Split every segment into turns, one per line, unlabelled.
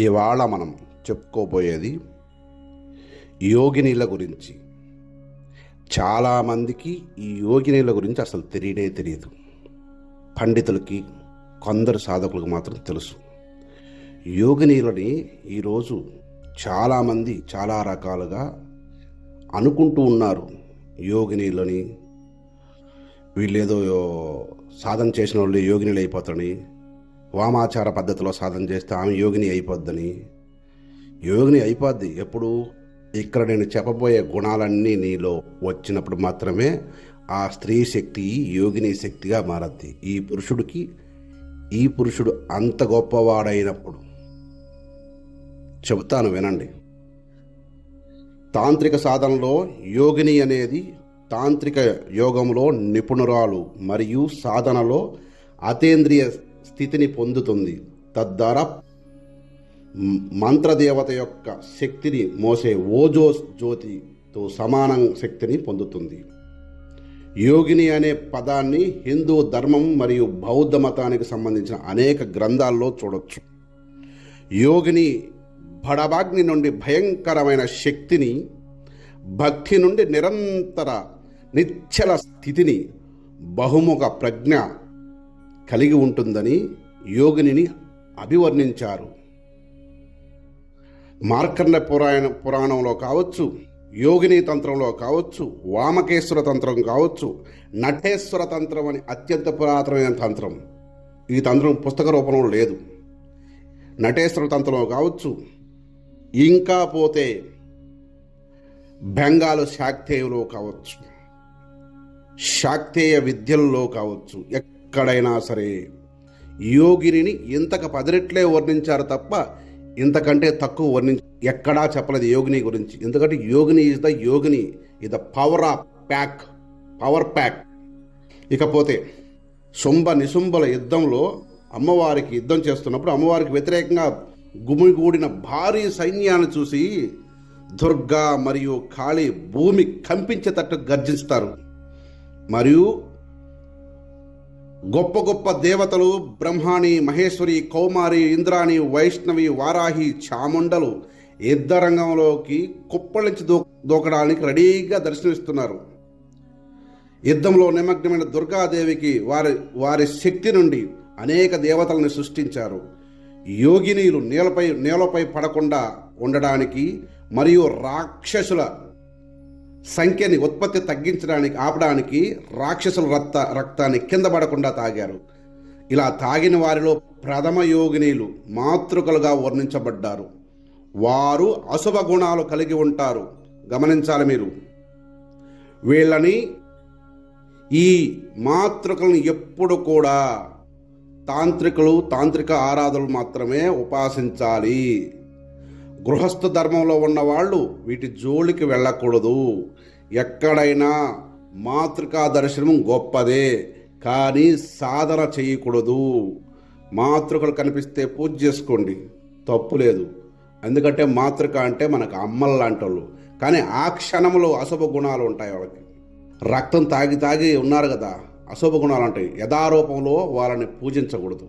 ఇవాళ మనం చెప్పుకోబోయేది యోగినీల గురించి. చాలామందికి ఈ యోగినీల గురించి అసలు తెలియనే తెలియదు. పండితులకి కొందరు సాధకులకు మాత్రం తెలుసు. యోగినీలని ఈరోజు చాలామంది చాలా రకాలుగా అనుకుంటూ ఉన్నారు యోగినీలని. వీళ్ళేదో సాధన చేసిన వాళ్ళు యోగినీలు అయిపోతారని వామాచార పద్ధతిలో సాధన చేస్తే ఆమె యోగిని అయిపోద్దని. యోగిని అయిపోద్ది. ఎప్పుడు? ఇక్కడ నేను చెప్పబోయే గుణాలన్నీ నీలో వచ్చినప్పుడు మాత్రమే ఆ స్త్రీ శక్తి యోగిని శక్తిగా మారద్ది. ఈ పురుషుడికి ఈ పురుషుడు అంత గొప్పవాడైనప్పుడు. చెబుతాను వినండి. తాంత్రిక సాధనలో యోగిని అనేది తాంత్రిక యోగంలో నిపుణురాలు మరియు సాధనలో అతేంద్రియ స్థితిని పొందుతుంది. తద్వారా మంత్రదేవత యొక్క శక్తిని మోసే ఓజో జ్యోతితో సమానం శక్తిని పొందుతుంది. యోగిని అనే పదాన్ని హిందూ ధర్మం మరియు బౌద్ధ మతానికి సంబంధించిన అనేక గ్రంథాల్లో చూడొచ్చు. యోగిని బడవాగ్ని నుండి భయంకరమైన శక్తిని భక్తి నుండి నిరంతర నిశ్చల స్థితిని బహుముఖ ప్రజ్ఞ కలిగి ఉంటుందని యోగిని అభివర్ణించారు. మార్కండ పురాణ పురాణంలో కావచ్చు యోగిని తంత్రంలో కావచ్చు వామకేశ్వర తంత్రం కావచ్చు నటేశ్వర తంత్రం అని అత్యంత పురాతనమైన తంత్రం. ఈ తంత్రం పుస్తక రూపంలో లేదు. నటేశ్వర తంత్రంలో కావచ్చు ఇంకా పోతే బెంగాలు శాక్తేయులో కావచ్చు శాక్తేయ విద్యల్లో కావచ్చు ఎక్కడైనా సరే యోగిని ఇంతకు పదిరెట్లే వర్ణించారు తప్ప ఇంతకంటే తక్కువ వర్ణించి ఎక్కడా చెప్పలేదు యోగిని గురించి. ఎందుకంటే Yogini is the Yogini is the power of pack power pack ఇకపోతే శుంభ నిశుంభల యుద్ధంలో అమ్మవారికి యుద్ధం చేస్తున్నప్పుడు అమ్మవారికి వ్యతిరేకంగా గుమిగూడిన భారీ సైన్యాన్ని చూసి దుర్గా మరియు కాళీ భూమి కంపించేటట్టు గర్జిస్తారు. మరియు గొప్ప గొప్ప దేవతలు బ్రహ్మాణి మహేశ్వరి కౌమారి ఇంద్రాణి వైష్ణవి వారాహి చాముండలు యుద్ధ రంగంలోకి కుప్పళించి దూ దూకడానికి రెడీగా దర్శనమిస్తున్నారు. యుద్ధంలో నిమగ్నమైన దుర్గాదేవికి వారి వారి శక్తి నుండి అనేక దేవతలను సృష్టించారు. యోగినీలు నేలపై నేలపై పడకుండా ఉండడానికి మరియు రాక్షసుల సంఖ్యని ఉత్పత్తి తగ్గించడానికి ఆపడానికి రాక్షసుల రక్త రక్తాన్ని కింద పడకుండా తాగారు. ఇలా తాగిన వారిలో ప్రథమ యోగినీలు మాతృకలుగా వర్ణించబడ్డారు. వారు అశుభ గుణాలు కలిగి ఉంటారు. గమనించాలి మీరు. వీళ్ళని ఈ మాతృకలను ఎప్పుడు కూడా తాంత్రికులు తాంత్రిక ఆరాధనలు మాత్రమే ఉపాసించాలి. గృహస్థ ధర్మంలో ఉన్నవాళ్ళు వీటి జోలికి వెళ్ళకూడదు. ఎక్కడైనా మాతృకా దర్శనం గొప్పదే కానీ సాధన చేయకూడదు. మాతృకలు కనిపిస్తే పూజ చేసుకోండి తప్పు లేదు. ఎందుకంటే మాతృక అంటే మనకు అమ్మలు లాంటి వాళ్ళు కానీ ఆ క్షణంలో అశుభ గుణాలు ఉంటాయి వాళ్ళకి. రక్తం తాగి తాగి ఉన్నారు కదా అశుభ గుణాలు ఉంటాయి. యథారూపంలో వాళ్ళని పూజించకూడదు.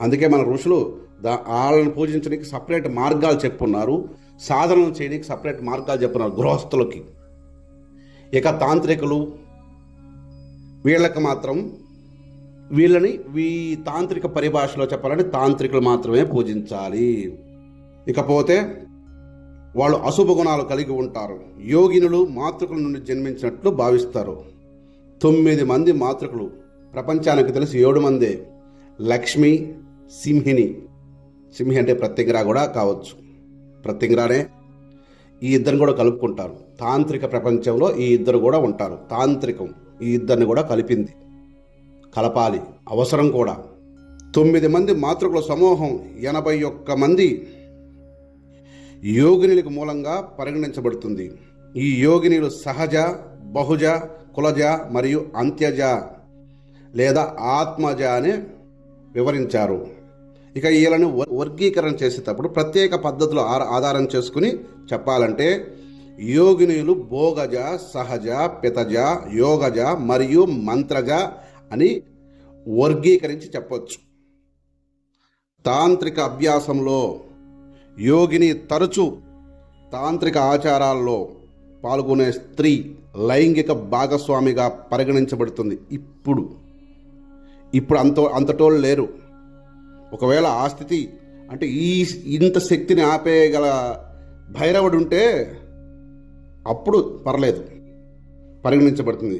అందుకే మన ఋషులు దా వాళ్ళని పూజించడానికి సపరేట్ మార్గాలు చెప్పున్నారు. సాధనలు చేయడానికి సపరేట్ మార్గాలు చెప్పున్నారు గృహస్థులకి. ఇక తాంత్రికులు వీళ్ళకి మాత్రం వీళ్ళని వీ తాంత్రిక పరిభాషలో చెప్పాలంటే తాంత్రికులు మాత్రమే పూజించాలి. ఇకపోతే వాళ్ళు అశుభ గుణాలు కలిగి ఉంటారు. యోగినులు మాతృకుల నుండి జన్మించినట్లు భావిస్తారు. తొమ్మిది మంది మాతృకులు. ప్రపంచానికి తెలిసి ఏడు మందే. లక్ష్మి సింహిని సింహి అంటే ప్రత్యంగిరా కూడా కావచ్చు. ప్రత్యంగిరానే ఈ ఇద్దరిని కూడా కలుపుకుంటారు. తాంత్రిక ప్రపంచంలో ఈ ఇద్దరు కూడా ఉంటారు. తాంత్రికం ఈ ఇద్దరిని కూడా కలిపింది. కలపాలి. అవసరం కూడా. తొమ్మిది మంది మాతృకుల సమూహం ఎనభై ఒక్క మంది యోగినులకు మూలంగా పరిగణించబడుతుంది. ఈ యోగినిలు సహజ బహుజ కులజ మరియు అంత్యజ లేదా ఆత్మజ అని వివరించారు. ఇక వీళ్ళని వ- వర్గీకరణ చేసేటప్పుడు ప్రత్యేక పద్ధతులు ఆధారం చేసుకుని చెప్పాలంటే యోగినీయులు భోగజ సహజ పితజ యోగజ మరియు మంత్రజ అని వర్గీకరించి చెప్పవచ్చు తాంత్రిక అభ్యాసంలో యోగిని తరచూ తాంత్రిక ఆచారాల్లో పాల్గొనే స్త్రీ లైంగిక భాగస్వామిగా పరిగణించబడుతుంది. ఇప్పుడు ఇప్పుడు అంత అంతటోళ్ళు లేరు. ఒకవేళ ఆ స్థితి అంటే ఈ ఇంత శక్తిని ఆపేయగల భైరవుడు ఉంటే అప్పుడు పర్లేదు. పరిగణించబడుతుంది.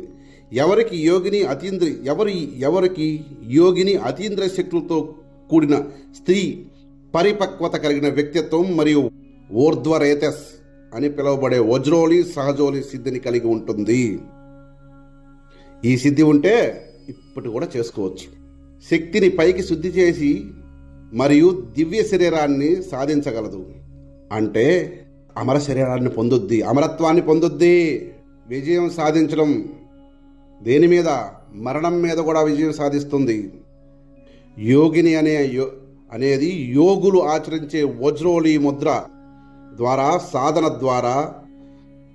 ఎవరికి యోగిని అతీంద్రి ఎవరి ఎవరికి యోగిని అతీంద్ర శక్తులతో కూడిన స్త్రీ పరిపక్వత కలిగిన వ్యక్తిత్వం మరియు ఊర్ధ్వరేతస్ అని పిలువబడే వజ్రోలి సహజోలి సిద్ధిని కలిగి ఉంటుంది. ఈ సిద్ధి ఉంటే ఇప్పుడు కూడా చేసుకోవచ్చు. శక్తిని పైకి శుద్ధి చేసి మరియు దివ్య శరీరాన్ని సాధించగలదు. అంటే అమర శరీరాన్ని పొందుద్ది అమరత్వాన్ని పొందుద్ది విజయం సాధించడం. దేని మీద? మరణం మీద కూడా విజయం సాధిస్తుంది. యోగిని అనే యో అనేది యోగులు ఆచరించే వజ్రోలి ముద్ర ద్వారా సాధన ద్వారా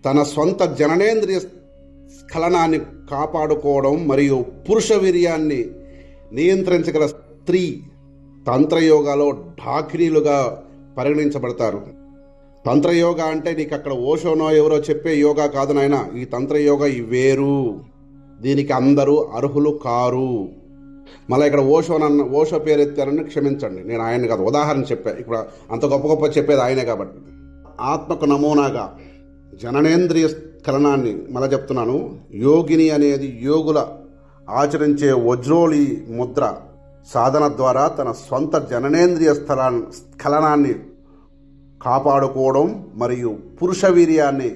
తన సొంత జననేంద్రియ స్ఖలనాన్ని కాపాడుకోవడం మరియు పురుష వీర్యాన్ని నియంత్రించగల స్త్రీ తంత్రయోగాలో ఢాకినీలుగా పరిగణించబడతారు. తంత్రయోగ అంటే నీకు అక్కడ ఓషోనో ఎవరో చెప్పే యోగా కాదు నాయన ఈ తంత్రయోగ ఈ వేరు. దీనికి అందరూ అర్హులు కారు. మళ్ళీ ఇక్కడ ఓషోనన్న ఓషో పేరు ఎత్తారని క్షమించండి నేను ఆయన కాదు ఉదాహరణ చెప్పా. ఇప్పుడు అంత గొప్ప గొప్ప చెప్పేది ఆయనే కాబట్టి. ఆత్మకు నమూనాగా జననేంద్రియ స్ఖలనాన్ని మళ్ళీ చెప్తున్నాను. యోగిని అనేది యోగుల ఆచరించే వజ్రోలి ముద్ర. సాధన ద్వారా తన స్వంత జననేంద్రియ స్థలా స్ఖలనాన్ని కాపాడుకోవడం మరియు పురుష వీర్యాన్ని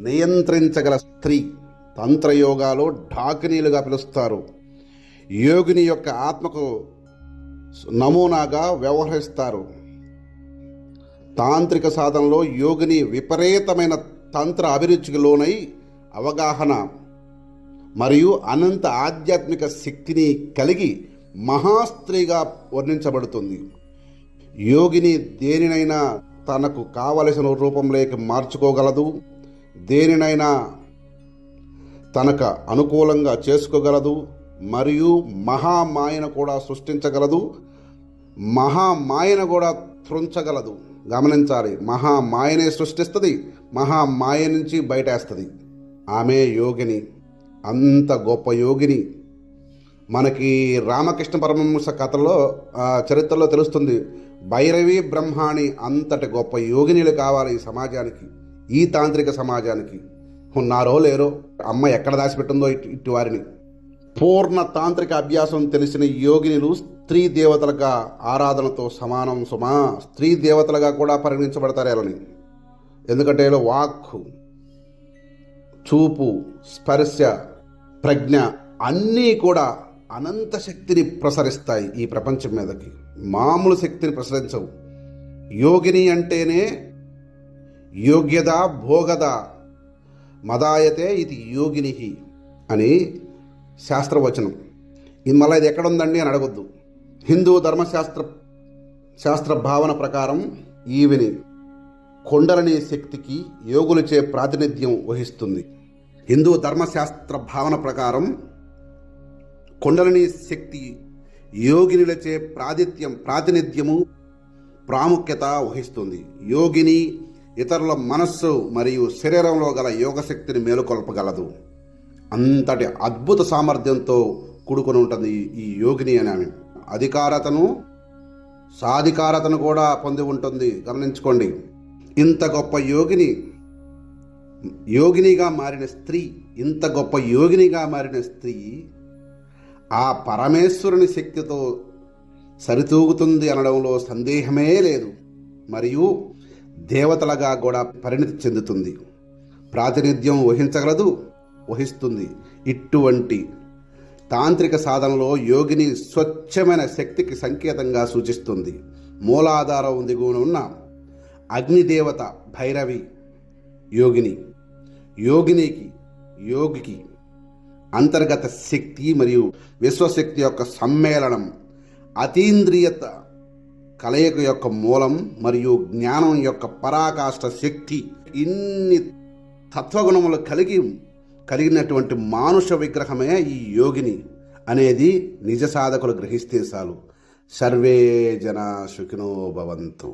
నియంత్రించగల స్త్రీ తంత్రయోగాలో ఢాకినీలుగా పిలుస్తారు. యోగిని యొక్క ఆత్మకు నమూనాగా వ్యవహరిస్తారు. తాంత్రిక సాధనలో యోగిని విపరీతమైన తంత్ర అభిరుచికి లోనై అవగాహన మరియు అనంత ఆధ్యాత్మిక శక్తిని కలిగి మహాస్త్రీగా వర్ణించబడుతుంది. యోగిని దేనినైనా తనకు కావలసిన రూపంలోకి మార్చుకోగలదు దేనినైనా తనకు అనుకూలంగా చేసుకోగలదు మరియు మహామాయను కూడా సృష్టించగలదు మహామాయను కూడా త్రుంచగలదు. గమనించాలి మహామాయనే సృష్టిస్తుంది మహామాయ నుంచి బయటేస్తుంది. ఆమె యోగిని అంత గొప్ప యోగిని మనకి రామకృష్ణ పరమహంస కథలో చరిత్రలో తెలుస్తుంది భైరవి బ్రహ్మాణి అంతటి గొప్ప యోగినిలు కావాలి ఈ సమాజానికి ఈ తాంత్రిక సమాజానికి. ఉన్నారో లేరో అమ్మ ఎక్కడ దాచిపెట్టిందో ఇటు ఇటు వారిని. పూర్ణ తాంత్రిక అభ్యాసం తెలిసిన యోగినులు స్త్రీ దేవతలుగా ఆరాధనతో సమానం సుమా స్త్రీ దేవతలుగా కూడా పరిగణించబడతారు వీళ్ళని. ఎందుకంటే వాక్కు చూపు స్పర్శ ప్రజ్ఞ అన్నీ కూడా అనంత శక్తిని ప్రసరిస్తాయి ఈ ప్రపంచం మీదకి. మామూలు శక్తిని ప్రసరించవు. యోగిని అంటేనే యోగ్యత భోగద మదాయతే ఇది యోగిని అని శాస్త్రవచనం. ఇది మళ్ళీ ఇది ఎక్కడుందండి అని అడగొద్దు. హిందూ ధర్మశాస్త్ర శాస్త్ర భావన ప్రకారం ఈవిని కొండలనే శక్తికి యోగులచే ప్రాతినిధ్యం వహిస్తుంది. హిందూ ధర్మశాస్త్ర భావన ప్రకారం కొండలని శక్తి యోగినులచే ప్రాతిథ్యం ప్రాతినిధ్యము ప్రాముఖ్యత వహిస్తుంది. యోగిని ఇతరుల మనస్సు మరియు శరీరంలో గల యోగశక్తిని మేలుకొల్పగలదు. అంతటి అద్భుత సామర్థ్యంతో కూడుకొని ఉంటుంది ఈ- ఈ యోగిని అని ఆమె. అధికారతను సాధికారతను కూడా పొంది ఉంటుంది. గమనించుకోండి. ఇంత గొప్ప యోగిని యోగినిగా మారిన స్త్రీ ఇంత గొప్ప యోగినిగా మారిన స్త్రీ ఆ పరమేశ్వరుని శక్తితో సరితూగుతుంది అనడంలో సందేహమే లేదు. మరియు దేవతలుగా కూడా పరిణతి చెందుతుంది. ప్రాతినిధ్యం వహించగలదు వహిస్తుంది. ఇటువంటి తాంత్రిక సాధనలో యోగిని స్వచ్ఛమైన శక్తికి సంకేతంగా సూచిస్తుంది. మూలాధారం దిగువన ఉన్న అగ్నిదేవత భైరవి యోగిని యోగినికి యోగికి అంతర్గత శక్తి మరియు విశ్వశక్తి యొక్క సమ్మేళనం అతీంద్రియత కలయిక యొక్క మూలం మరియు జ్ఞానం యొక్క పరాకాష్ట శక్తి ఇన్ని తత్వగుణములు కలిగి కలిగినటువంటి మానుష విగ్రహమే ఈ యోగిని అనేది నిజ సాధకులు గ్రహిస్తే చాలు. సర్వే జన సుఖినో భవంతు.